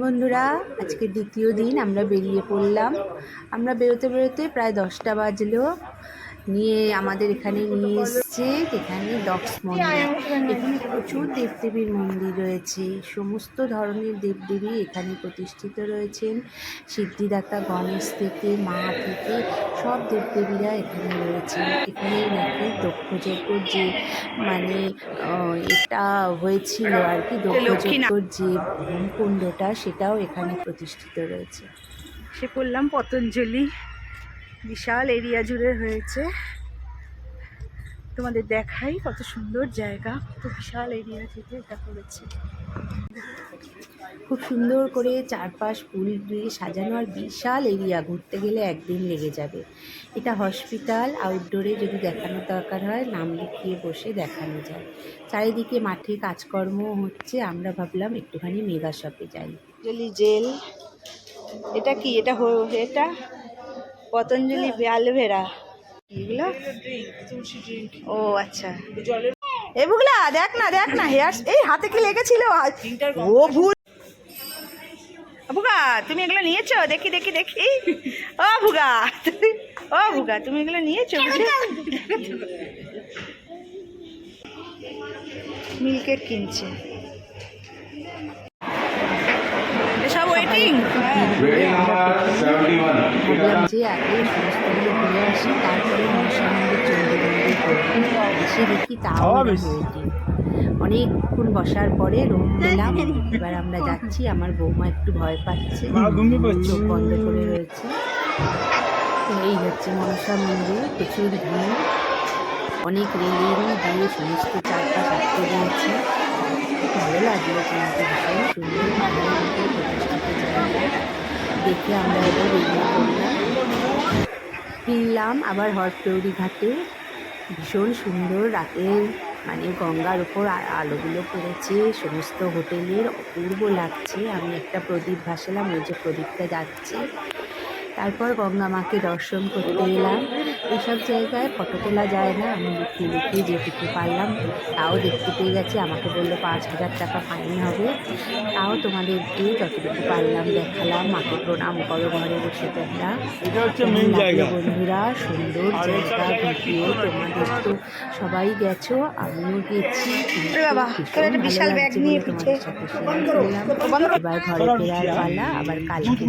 বন্ধুরা আজকে দ্বিতীয় দিন আমরা বেরিয়ে পড়লাম। আমরা বেরোতে বেরোতে প্রায় দশটা বাজলো। নিয়ে আমাদের এখানে নিয়ে এসছে, এখানে ডক্স মন্দির। এখানে প্রচুর দেবদেবীর মন্দির রয়েছে। সমস্ত ধরনের দেবদেবী এখানে প্রতিষ্ঠিত রয়েছেন। সিদ্ধিদাতা গণেশ থেকে, মা থেকে সব দেবদেবীরা এখানে রয়েছেন এখানে নাকি দক্ষযজ্ঞর যে মানে এটা হয়েছিল আর কি দক্ষযজ্ঞর যে হোমকুণ্ডটা সেটাও এখানে প্রতিষ্ঠিত রয়েছে। সে পড়লাম পতঞ্জলি। বিশাল এরিয়া জুড়ে হয়েছে। তোমাদের দেখাই কত সুন্দর জায়গা, কত বিশাল এরিয়া থেকে এটা করেছে। খুব সুন্দর করে চারপাশ ফুল দিয়ে সাজানো আর বিশাল এরিয়া, ঘুরতে গেলে একদিন লেগে যাবে। এটা হসপিটাল আউটডোরে যদি দেখানোর দরকার হয়, নাম লিখিয়ে বসে দেখানো যায়। চারিদিকে মাঠে কাজকর্ম হচ্ছে, আমরা ভাবলাম একটুখানি মেগা শপে যাই। জেল এটা কি? এটা এটা? পতঞ্জলি অ্যালোভেরা এগুলো? ও আচ্ছা। এ বুগলা দেখ না দেখ না হেয়ার এই হাতে কি লেগেছিল ও ভুল। ভুগা তুমি এগুলো নিয়েছো? দেখি দেখি দেখি। ও ভুগা ও ভুগা তুমি এগুলো নিয়েছো মিল্কেট কিনছে। সব ওয়েটিং যে আগে সমস্তগুলো ঘুরে আসি তারপরে মনসা মন্দির চন্ডী মন্দির করব এসে দেখি তাও অনেকক্ষণ বসার পরে রুম পেলাম এবার আমরা যাচ্ছি আমার বৌমা একটু ভয় পাচ্ছে। চোখ বন্ধ করে রয়েছে। তো এই হচ্ছে মনসা মন্দির প্রচুর ভিড়। অনেক রেলিং দিয়ে সমস্ত চারপাশ আটকে দিয়েছে ভালো লাগল কিন্তু ভীষণ সুন্দর প্রতিষ্ঠিত দেখে আমরা এবার পড়লাম। ফিরলাম আবার হরতৌরি ঘাটে। ভীষণ সুন্দর রাতের মানে গঙ্গার উপর আলোগুলো পড়েছে, সমস্ত হোটেলের অপূর্ব লাগছে। আমি একটা প্রদীপ ভাসালাম, ওই যে প্রদীপটা যাচ্ছে। তারপর গঙ্গা মাকে দর্শন করতে এলাম। এইসব জায়গায় ফটো তোলা যায় না। আমি লুকিয়ে লুকিয়ে যেটুকু পারলাম। তাও দেখতে পেয়ে গেছি। আমাকে বলল পাঁচ হাজার টাকা ফাইন হবে। তাও তোমাদেরকে যতটুকু পারলাম দেখালাম। মাকে প্রণাম করো ঘরে বসে তোমরা। এটা হচ্ছে কেমন লাগল জায়গা। বন্ধুরা সুন্দর জায়গা ভিডিও তোমাদের তো সবাই গেছো আমিও গেছি। বিশাল ব্যাগ নিয়ে। এবার ঘরে ফেরার পালা আবার কালকে